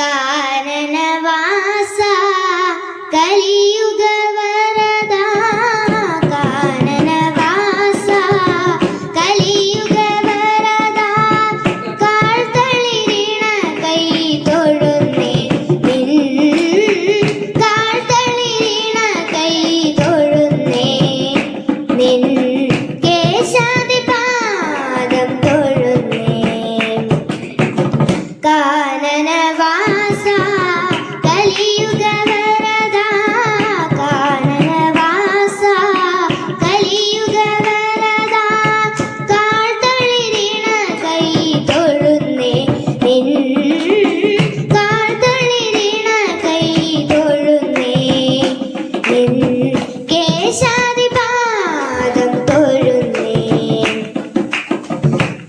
കാനനവാസ